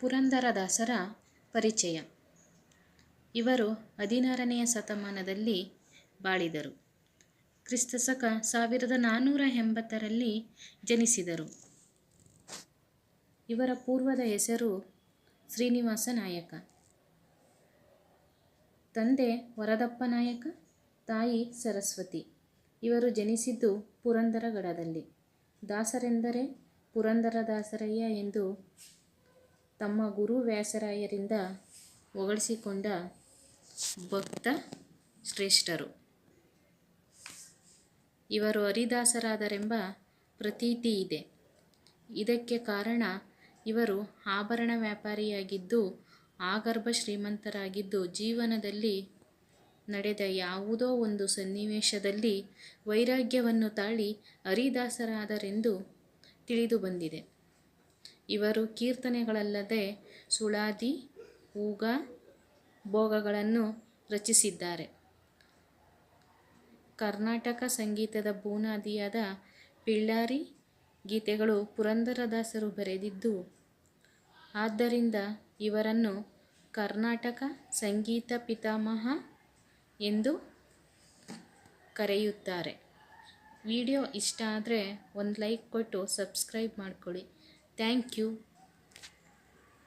ಪುರಂದರದಾಸರ ಪರಿಚಯ. ಇವರು ಹದಿನಾರನೆಯ ಶತಮಾನದಲ್ಲಿ ಬಾಳಿದರು. ಕ್ರಿಸ್ತಶಕ ಸಾವಿರದ ನಾನ್ನೂರ ಎಂಬತ್ತರಲ್ಲಿ ಜನಿಸಿದರು. ಇವರ ಪೂರ್ವದ ಹೆಸರು ಶ್ರೀನಿವಾಸ ನಾಯಕ. ತಂದೆ ವರದಪ್ಪ ನಾಯಕ, ತಾಯಿ ಸರಸ್ವತಿ. ಇವರು ಜನಿಸಿದ್ದು ಪುರಂದರಗಡದಲ್ಲಿ. ದಾಸರೆಂದರೆ ಪುರಂದರದಾಸರಯ್ಯ ಎಂದು ತಮ್ಮ ಗುರು ವ್ಯಾಸರಾಯರಿಂದ ಹೊಗಳಿಸಿಕೊಂಡ ಭಕ್ತ ಶ್ರೇಷ್ಠರು. ಇವರು ಹರಿದಾಸರಾದರೆಂಬ ಪ್ರತೀತಿ ಇದೆ. ಇದಕ್ಕೆ ಕಾರಣ ಇವರು ಆಭರಣ ವ್ಯಾಪಾರಿಯಾಗಿದ್ದು, ಆಗರ್ಭ ಶ್ರೀಮಂತರಾಗಿದ್ದು, ಜೀವನದಲ್ಲಿ ನಡೆದ ಯಾವುದೋ ಒಂದು ಸನ್ನಿವೇಶದಲ್ಲಿ ವೈರಾಗ್ಯವನ್ನು ತಾಳಿ ಹರಿದಾಸರಾದರೆಂದು ತಿಳಿದುಬಂದಿದೆ ಇವರು ಕೀರ್ತನೆಗಳಲ್ಲದೆ ಸುಳಾದಿ, ಊಗ, ಭೋಗಗಳನ್ನು ರಚಿಸಿದ್ದಾರೆ. ಕರ್ನಾಟಕ ಸಂಗೀತದ ಬೂನಾದಿಯಾದ ಪಿಳ್ಳಾರಿ ಗೀತೆಗಳು ಪುರಂದರದಾಸರು ಬರೆದಿದ್ದು, ಆದ್ದರಿಂದ ಇವರನ್ನು ಕರ್ನಾಟಕ ಸಂಗೀತ ಪಿತಾಮಹ ಎಂದು ಕರೆಯುತ್ತಾರೆ. ವಿಡಿಯೋ ಇಷ್ಟ ಆದರೆ ಒಂದು ಲೈಕ್ ಕೊಟ್ಟು ಸಬ್ಸ್ಕ್ರೈಬ್ ಮಾಡ್ಕೊಳ್ಳಿ. Thank you.